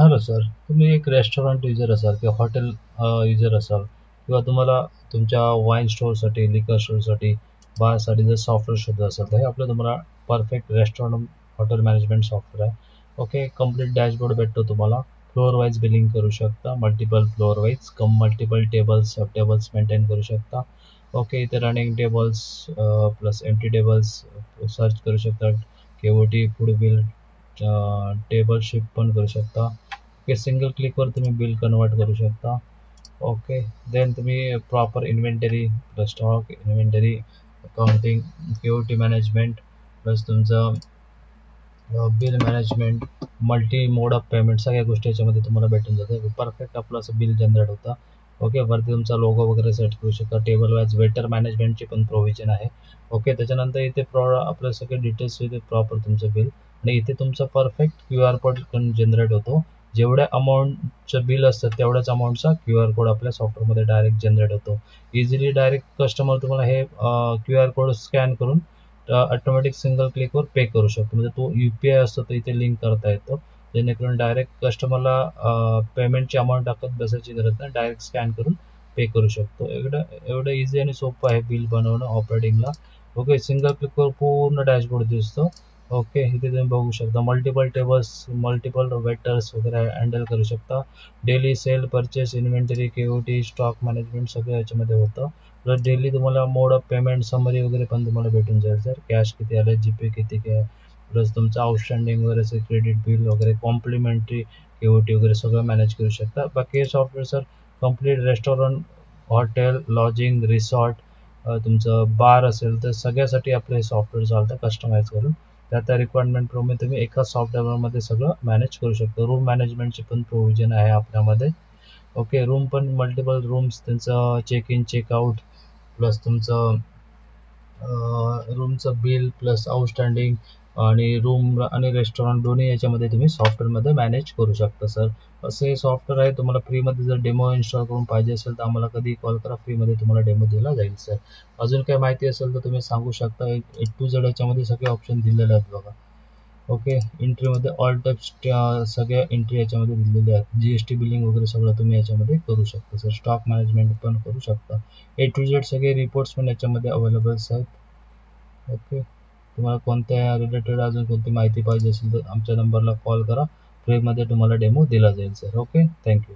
Hello sir तुम्ही एक restaurant user असाल किंवा हॉटेल युजर असाल किंवा तुम्हाला तुमच्या वाईन स्टोअरसाठी लिकर स्टोअरसाठी बारसाठी जर सॉफ्टवेअर शोधत असाल तर हे आपलं तुम्हाला perfect restaurant hotel management software आहे. ओके कंप्लीट डॅशबोर्ड भेटतो तुम्हाला. फ्लोअर वाईज बिलिंग करू शकता multiple floor wise cum multiple tables sub tables maintain करू शकता. ओके इथे running tables plus M T tables search करू शकता. K O T food bill table shift पण करू शकता. ओके सिंगल क्लिकवर तुम्ही बिल कन्वर्ट करू शकता. ओके देन तुम्ही proper inventory plus stock inventory accounting क्युरिटी T management plus तुमचं bill management multi mode of payment सगळ्या गोष्टी याच्यामध्ये तुम्हाला भेटून जातं परफेक्ट आपलं असं बिल जनरेट होतं. ओके वरती तुमचा लोगो वगैरे सेट करू शकता. टेबल वाईज वेटर मॅनेजमेंटची पण प्रोव्हिजन आहे. ओके त्याच्यानंतर इथे प्रॉ आपलं सगळे डिटेल्स इथे प्रॉपर तुमचं बिल आणि इथे तुमचा परफेक्ट क्यू आर कोड पण जनरेट होतो. जेवढ्या अमाऊंटचं बिल असतं तेवढ्याच अमाऊंटचा क्यू आर कोड आपल्या सॉफ्टवेअरमध्ये डायरेक्ट जनरेट होतो. इझिली डायरेक्ट कस्टमर तुम्हाला हे क्यू आर कोड स्कॅन करून ऑटोमॅटिक सिंगल क्लिकवर पे करू शकतो. म्हणजे तो यू पी आय असतो तो इथे लिंक करता येतो. जेणेकरून डायरेक्ट कस्टमरला पेमेंटची अमाऊंट टाकत बसायची गरज नाही. डायरेक्ट स्कॅन करून पे करू शकतो. एवढं एवढं इझी आणि सोपं आहे बिल बनवणं ऑपरेटिंगला ओके सिंगल क्लिकवर पूर्ण डॅशबोर्ड दिसतो. ओके इथे तुम्ही बघू शकता. मल्टिपल टेबल्स मल्टिपल वेटर्स वगैरे हँडल करू शकता. Daily sale purchase inventory KOT stock management सगळं याच्यामध्ये होतं. प्लस डेली तुम्हाला मोड ऑफ पेमेंट समरी वगैरे पण तुम्हाला भेटून जाईल सर कॅश किती आलं जी पे किती काय प्लस तुमचं आउटस्टँडिंग वगैरे असेल क्रेडिट बिल वगैरे कॉम्प्लिमेंटरी केओटी वगैरे सगळं मॅनेज करू शकता. बाकी हे software sir complete restaurant hotel lodging resort तुमचं बार असेल तर सगळ्यासाठी आपलं हे सॉफ्टवेअर चालतं कस्टमाइज करून. त्या त्या रिक्वायरमेंटप्रमाणे तुम्ही एकाच सॉफ्टवेअरमध्ये सगळं मॅनेज करू शकता. रूम मॅनेजमेंटची पण प्रोव्हिजन आहे आपल्यामध्ये. ओके रूम पण मल्टिपल रूम्स त्यांचं चेक इन चेकआउट प्लस तुमचं रूमचं बिल प्लस आउटस्टँडिंग आणि रूम आणि रेस्टॉरंट दोन्ही याच्यामध्ये तुम्ही सॉफ्टवेअरमध्ये मॅनेज करू शकता सर असे सॉफ्टवेअर आहे तुम्हाला फ्रीमध्ये जर डेमो इन्स्टॉल करून पाहिजे असेल तर आम्हाला कधी कॉल करा फ्रीमध्ये तुम्हाला डेमो दिला जाईल सर अजून काही माहिती असेल तर तुम्ही सांगू शकता. एक टू झेड याच्यामध्ये सगळे ऑप्शन दिलेले आहेत बघा. ओके एंट्रीमध्ये ऑल टाईप सगळ्या एंट्री याच्यामध्ये दिलेल्या आहेत. जी एस टी बिलिंग वगैरे सगळं तुम्ही याच्यामध्ये करू शकता सर स्टॉक मॅनेजमेंट पण करू शकता. ए टू झेड सगळे रिपोर्ट्स पण याच्यामध्ये अवेलेबल्स आहेत. ओके तुम्हाला कोणत्या रिलेटेड अजून कोणती माहिती पाहिजे असेल तर आमच्या नंबरला कॉल करा. फ्रीमध्ये तुम्हाला डेमो दिला जाईल सर ओके थँक्यू